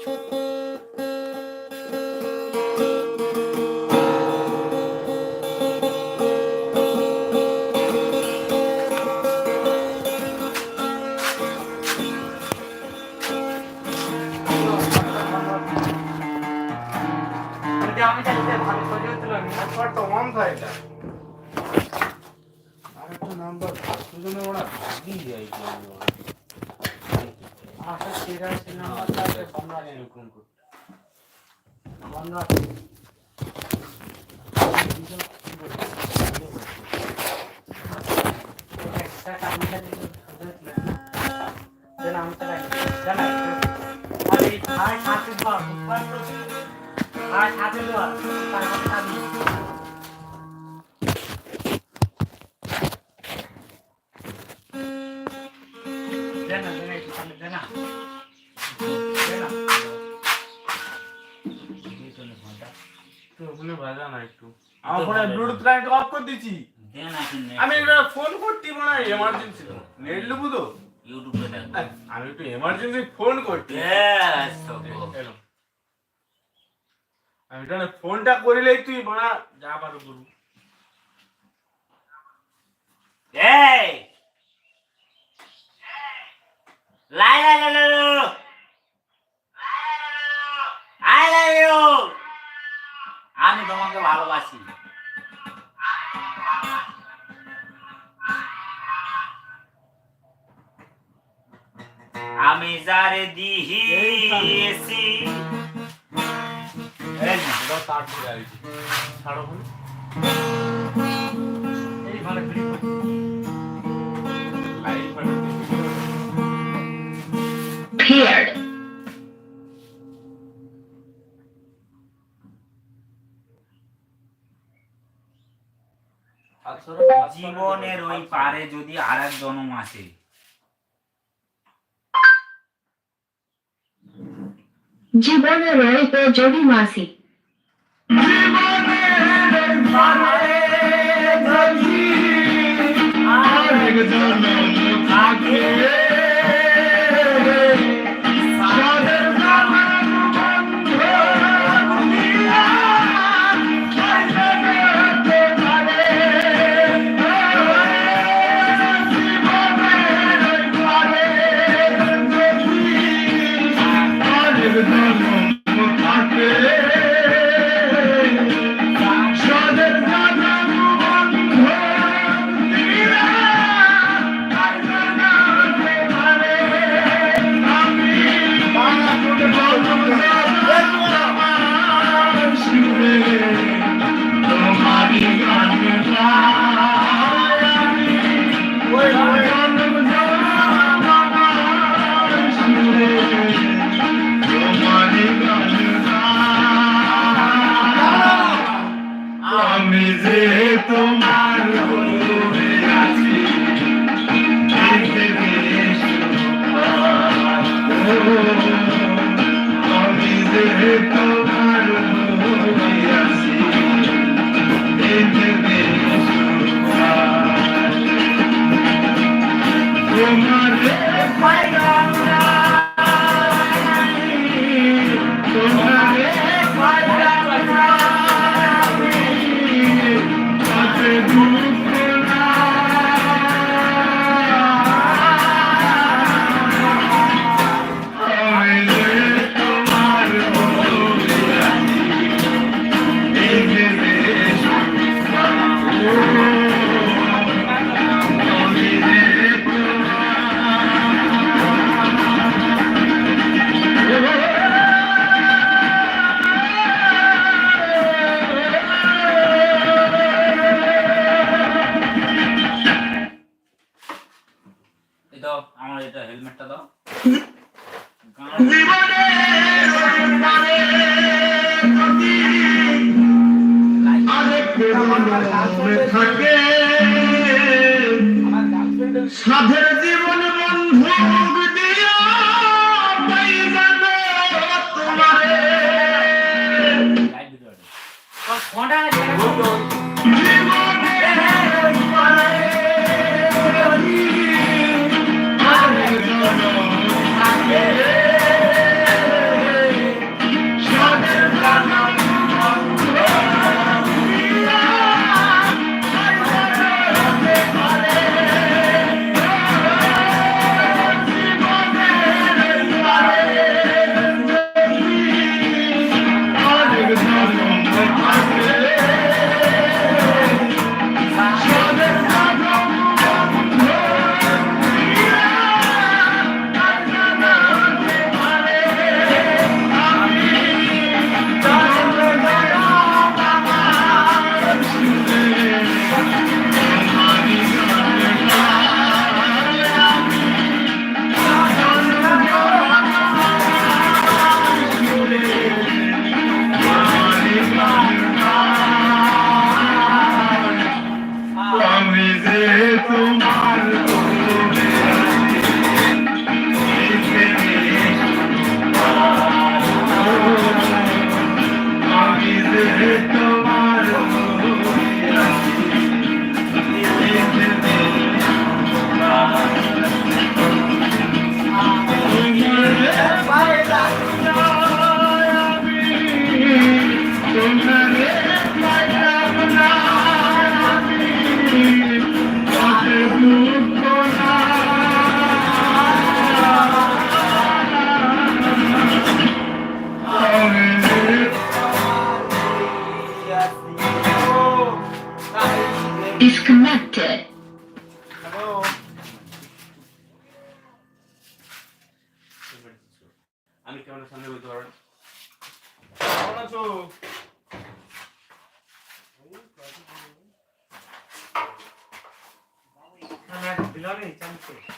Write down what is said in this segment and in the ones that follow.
আমি দেন আমি তো জানা আরে হাতে তো হাই হাতে দাও তারপরে খাবি দেনা দেনা একটু খালি দেনা দেনা তো ওখানে বাজা না একটু। আমার ব্লুটুথ কানেক্ট অফ করে দিয়েছি। আমি ফোন করতে মানে এমার্জেন্সি তো। নেট নেব তো? ইউটিউবে দেখ আমি একটু এমার্জেন্সি ফোন করছি। হ্যাঁ আমি ফোনটা করিলেই তুই মারা যা পারো করব। জীবনের ওই পারে যদি আর এক জনম আসে। জীবনের তো যদি মাসি। від нас. 王大。হ্যাঁ দিল রে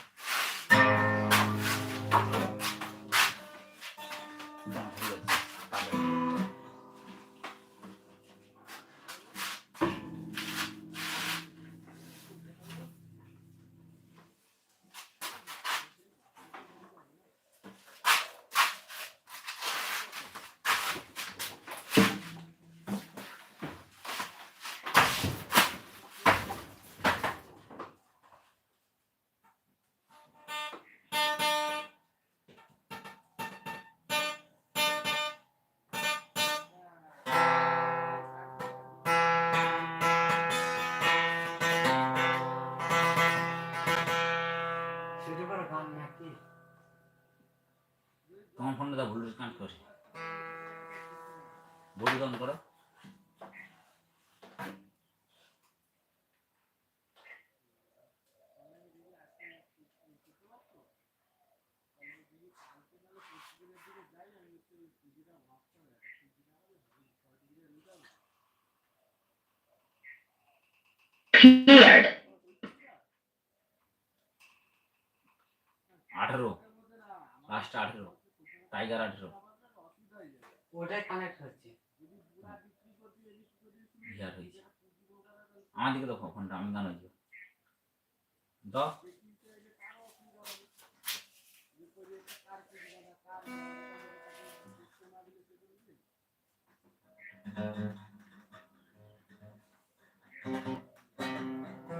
Cleared. আঠেরো। লাস্ট আঠেরো। টাইগার আঠেরো। ওটাই কানেক্ট হচ্ছে। বিহার হয়েছে। আমার দিকে দেখো ফোনটা আমি গান হয়েছে? দাও নেট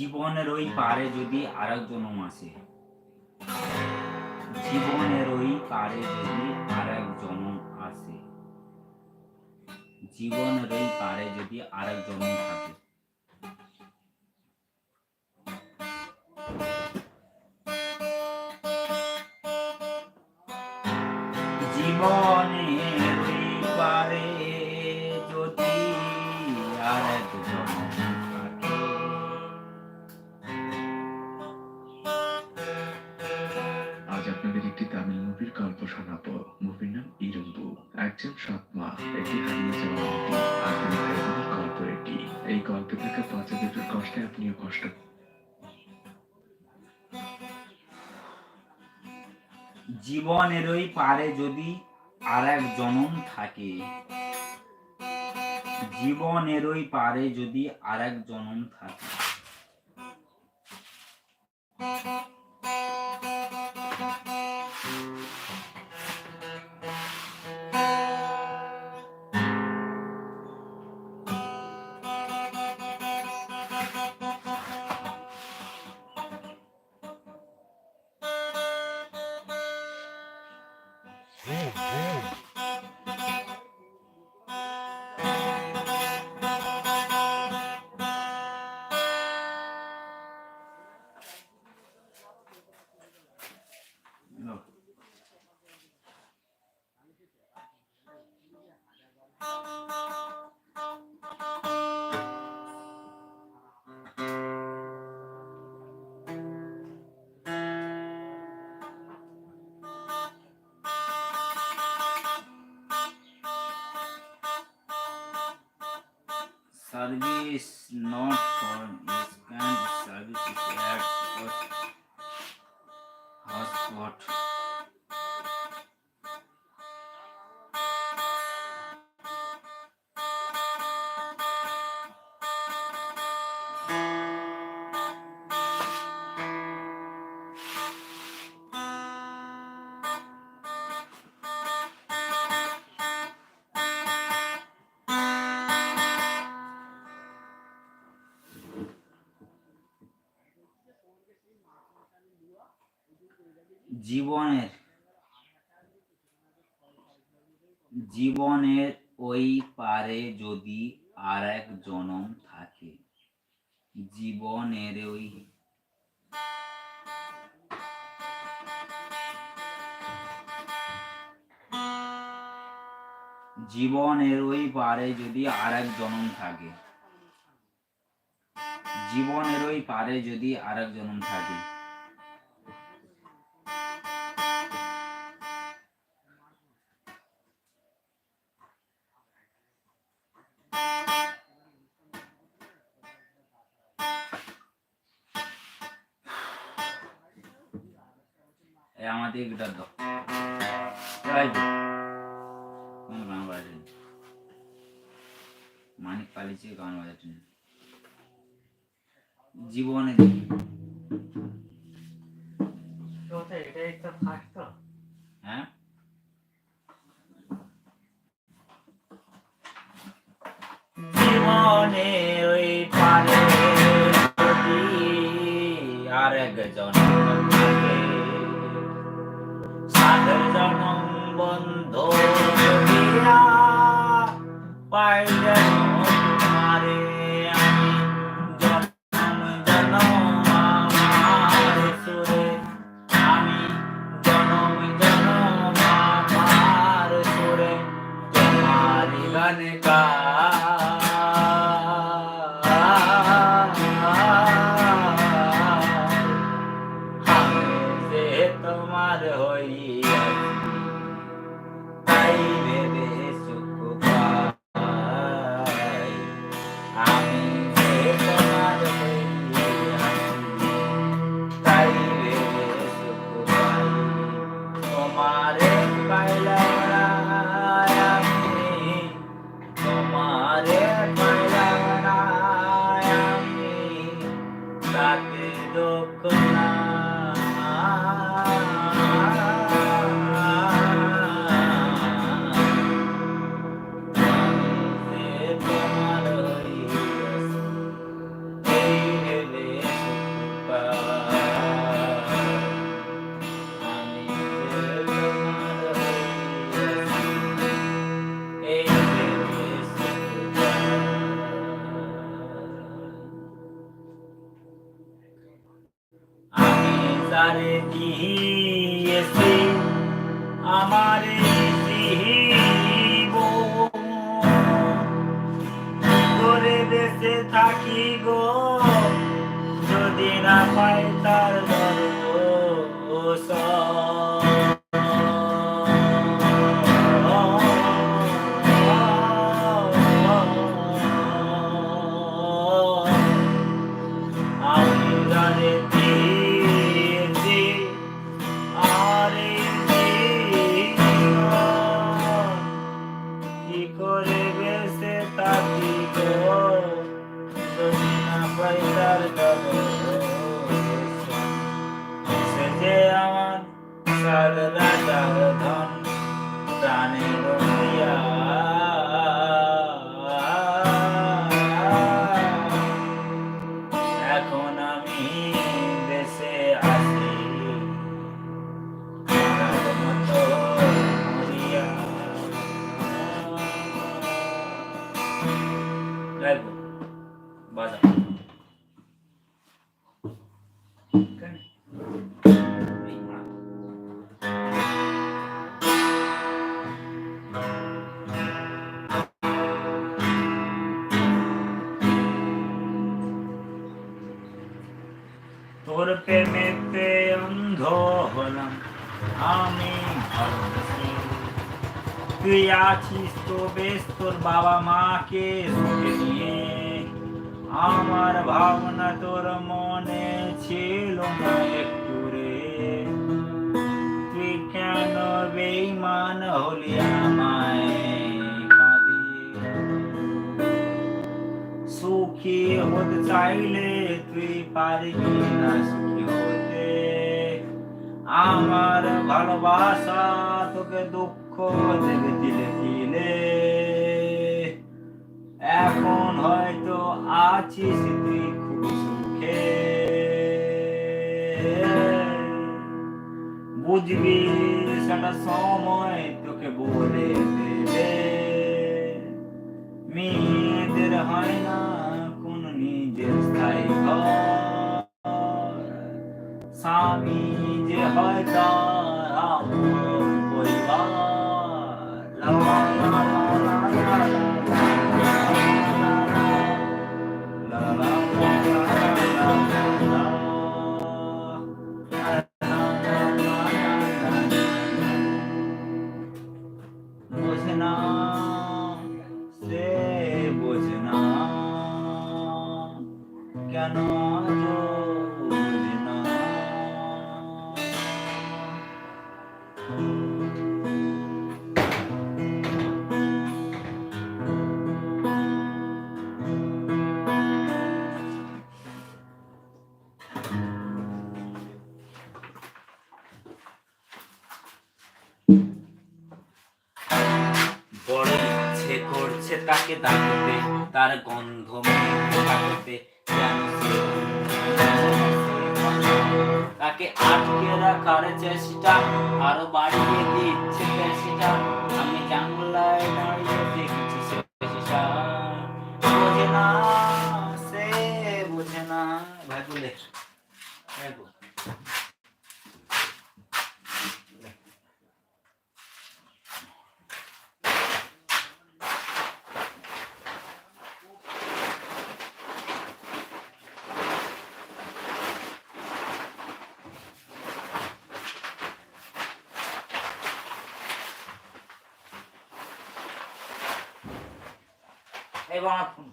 জীবনের ওই পারে যদি আরেক জনম আসে। জীবনের ওই পারে যদি আরেক জনম আসে। জীবনের ওই পারে যদি আরেক জনম থাকে। আপনাদের একটি তামিল মুভির গল্প শোনাবো। মুভির নাম ইরুম্বু। একজন সৎ মা একটি হারিয়ে যাওয়া গল্প এটি। এই গল্পে থাকা বাচ্চা দুটোর কষ্টে আপনিও কষ্ট জীবনের ওই পারে যদি আর এক জনম থাকে, জীবনের ওই পারে যদি আর এক জনম থাকে। service not for is kind service is at hotspot. জীবনের জীবনের ওই পারে যদি আর এক জনম থাকে, জীবনের ওই জীবনের ওই পারে যদি আর এক জনম থাকে, জীবনের ওই পারে যদি আর এক জনম থাকে আমাদের গিটার দাও। কোন গান বাজাচ্ছেন মানিক পালিছে গান বাজাচ্ছেন জীবনে তো Why? যারে এসে আমারে করে দেশে থাকি গো যদি না পাই সে যে আমার সারদা তার ধন প্রাণের প্রেমেতে অন্ধ হলাম। আমি তুই আছিস তো বেশ, তোর বাবা মাকে নিয়ে। আমার ভাবনা তোর মনে ছিল না একটু রে। তুই কেন বেইমান হলি আমায় সুখী হতে চাইলে তুই পারবি না আমার ভালোবাসা তোকে দুঃখ দেবে দিলে দিলে। এখন হয়তো আছিস তুই খুব সুখে। বুঝবি সেটা সময় তোকে বলে দেবে। মেয়েদের হয় না কোন নিজের স্থায়ী ঘর। 寂しい入ったら সে তাকে আটকে রাখার চেষ্টা আরও বাড়িয়ে দিচ্ছে চেষ্টা। আমি জানলায় এবং আমার ফোন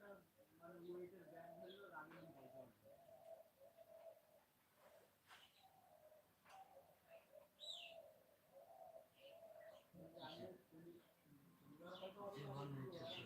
Gracias. জীবন নিচ্ছে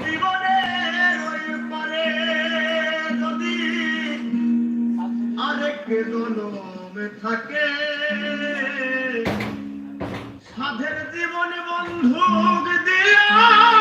জীবনের ওই পারে যদি আরেক সাধের জীবন বন্ধুক দিয়া